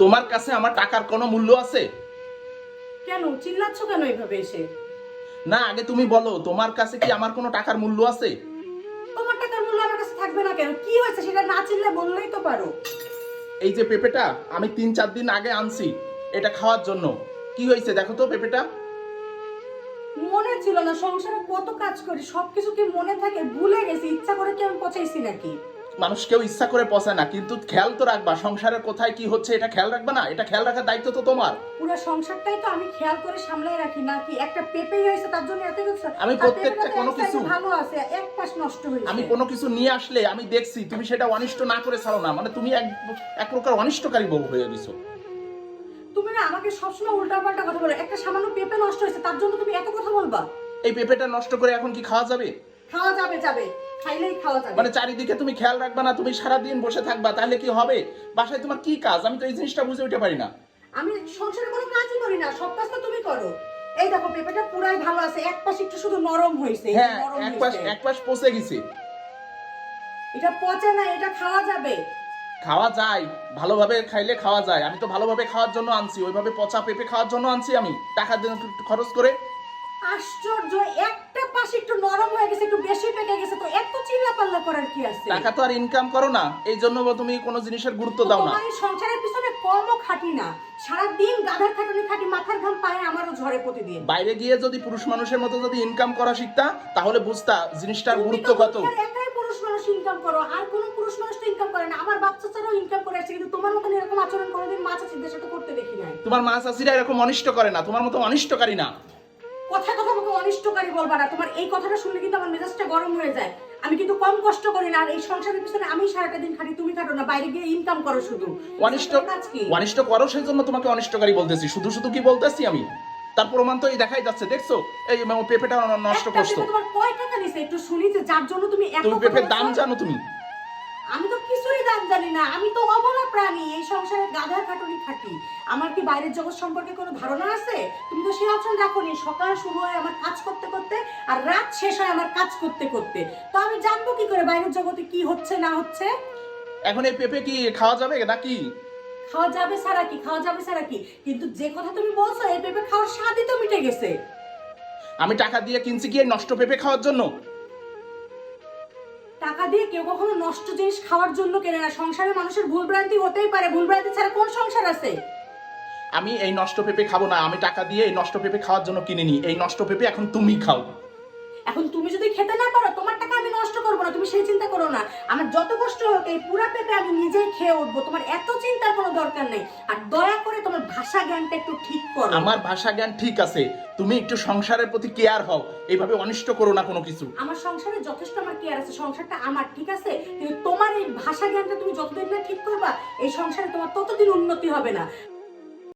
তোমার কাছে আমার টাকার কোনো মূল্য আছে? কেন? চিল্লাচ্ছ কেন এইভাবে এসে? না আগে তুমি বলো তোমার কাছে কি আমার কোনো টাকার মূল্য আছে? তোমার টাকার মূল্য আমার কাছে থাকবে না কেন? কি হয়েছে সেটা না চিনলে বললেই তো পারো। এই যে পেঁপেটা আমি তিন চার দিন আগে আনছি এটা খাওয়ার জন্য। কি হয়েছে দেখো তো পেঁপেটা। মনে ছিল না সংসারে কত কাজ করি সবকিছু কি মনে থাকে? ভুলে গেছি ইচ্ছা করে কি আমি পচাইছি নাকি? মানুষ কেউ ইচ্ছা করে পচায় না কিন্তু খেয়াল তো রাখবা সংসারের কোথায় কি হচ্ছে এটা খেয়াল রাখবা না? এটা খেয়াল রাখার দায়িত্ব তো তোমার। পুরো সংসারটাই তো আমি খেয়াল করে সামলাই রাখি নাকি একটা পেঁপেই হয়েছে তার জন্য এত কিছু আমি প্রত্যেকটা কোনো কিছু- ভালো আছে এক পাশ নষ্ট হয়েছে। আমি কোনো কিছু নিয়ে আসলে আমি দেখছি তুমি সেটা অনিষ্ট না করে ছাড়ো না মানে তুমি এক এক প্রকার অনিষ্টকারী বউ হয়ে গেছো। তুমি না আমাকে সবসময় উল্টাপাল্টা কথা বলো একটা সামান্য পেঁপে নষ্ট হয়েছে তার জন্য তুমি এত কথা বলবা। এই পেঁপেটা নষ্ট করে এখন কি খাওয়া যাবে? খাওয়া যাবে যাবে। খাইলেই খাওয়া যাবে। মানে চারিদিকে তুমি খেয়াল রাখবা না তুমি সারা দিন বসে থাকবা তাহলে কি হবে? বাসায় তোমার কি কাজ? আমি তো এই জিনিসটা বুঝে উঠতে পারি না। আমি সংসারে কোনো কাজই করি না সব কাজ তো তুমি করো। এই দেখো পেঁপেটা পুরাই ভালো আছে এক পাশ একটু শুধু নরম হয়েছে হ্যাঁ এক পাশ এক পাশ পচে গেছে। এটা পচে না এটা খাওয়া যাবে। খাওয়া যায় ভালোভাবে খাইলে খাওয়া যায়। আমি তো ভালোভাবে খাওয়ার জন্য আনছি ওইভাবে পচা পেঁপে খাওয়ার জন্য আনছি আমি। টাকা খরচ করে। আশ্চর্য একটা পাশ একটু নরম হয়ে গেছে একটু বেশি পেকে গেছে তো এত চিল্লা পাল্লা করার কি আছে? টাকা তো আর ইনকাম করো না এই জন্য তুমি কোনো জিনিসের গুরুত্ব দাও না। এই সংসারের পিছনে কমও খাটি না। সারাদিন গাধার খাটুনি খাটি মাথার ঘাম পায়ে আমারও ঝরে প্রতিদিন। বাইরে গিয়ে যদি পুরুষ মানুষের মতো যদি ইনকাম করা শিখতা তাহলে বুঝতা জিনিসটার গুরুত্ব কত। একাই পুরুষ মানুষ ইনকাম করো আর কোন পুরুষ মানুষ তো ইনকাম করে না। আমার বাচ্চা ছাড়াও ইনকাম করে আসছে কিন্তু তোমার মতন এরকম আচরণ কোনোদিন মাছ চাচিদের সাথে করতে দেখি নাই। তোমার মাছ চাষিরা এরকম অনিষ্ট করে না তোমার মতো অনিষ্টকারী না। কথা কথা আমাকে অনিষ্টকারী বলবা না। তোমার এই কথাটা শুনলে কিন্তু আমার মেজাজটা গরম হয়ে যায়। আমি কিন্তু কম কষ্ট করি না আর এই সংসারের পিছনে আমি সারাটা দিন খাটি তুমি খাটো না বাইরে গিয়ে ইনকাম করো শুধু। অনিষ্ট অনিষ্ট করো সেই জন্য তোমাকে অনিষ্টকারী বলতেছি। শুধু শুধু কি বলতেছি আমি? তার প্রমাণ তো এই দেখাই যাচ্ছে দেখছ? এই পেঁপেটা নষ্ট করছ। তোমার কয় টাকা নিছে? একটু শুনি যে যার জন্য তুমি এত তুমি পেঁপের দাম জানো তুমি? আমি তো কিছুরই দাম জানি না আমি তো অবলা প্রাণী এই সংসারে গাধার খাটুনি খাটি। আমার কি বাইরের জগৎ সম্পর্কে কোনো ধারণা আছে? তুমি তো সেই অপশন রাখোনি সকাল শুরু হয় আমার কাজ করতে করতে আর রাত শেষ হয় আমার কাজ করতে করতে। তো আমি জানব কি করে বাইরের জগতে কি হচ্ছে না হচ্ছে? এখন এই পেঁপে কি খাওয়া যাবে নাকি? খাওয়া যাবে সারা কি খাওয়া যাবে সারা কি? কিন্তু যে কথা তুমি বলছো এই পেঁপে খাওয়ার স্বাদই তো মিটে গেছে। আমি টাকা দিয়ে কিনছি কি নষ্ট পেঁপে খাওয়ার জন্য। টাকা দিয়ে কেউ কখনো নষ্ট জিনিস খাওয়ার জন্য কেনে না। সংসারে মানুষের ভুলভ্রান্তি হতেই পারে। ভুলভ্রান্তি ছাড়া কোন সংসার আছে? আমি এই নষ্ট পেঁপে খাব না। আমি টাকা দিয়ে এই নষ্ট পেঁপে খাওয়ার জন্য কিনিনি এই নষ্ট পেঁপে এখন তুমি খাও। এখন তুমি যদি খেতে না পারো তোমার টাকা আমি নষ্ট করব না তুমি সেই চিন্তা করো না। আমার যত কষ্ট হোক এই পুরা পেঁপে আমি নিজেই খেয়ে উঠবো তোমার এত চিন্তার কোনো দরকার নেই। আর দয়া করে তোমার ভাষা জ্ঞানটা একটু ঠিক করো। আমার ভাষা জ্ঞান ঠিক আছে তুমি একটু সংসারের প্রতি কেয়ার হও এইভাবে অনিষ্ট করো না কোনো কিছু। আমার সংসারে যথেষ্ট আমার কেয়ার আছে সংসারটা আমার ঠিক আছে? কিন্তু তোমার এই ভাষা জ্ঞানটা তুমি যতদিন না ঠিক করবা এই সংসারে তোমার ততদিন উন্নতি হবে না।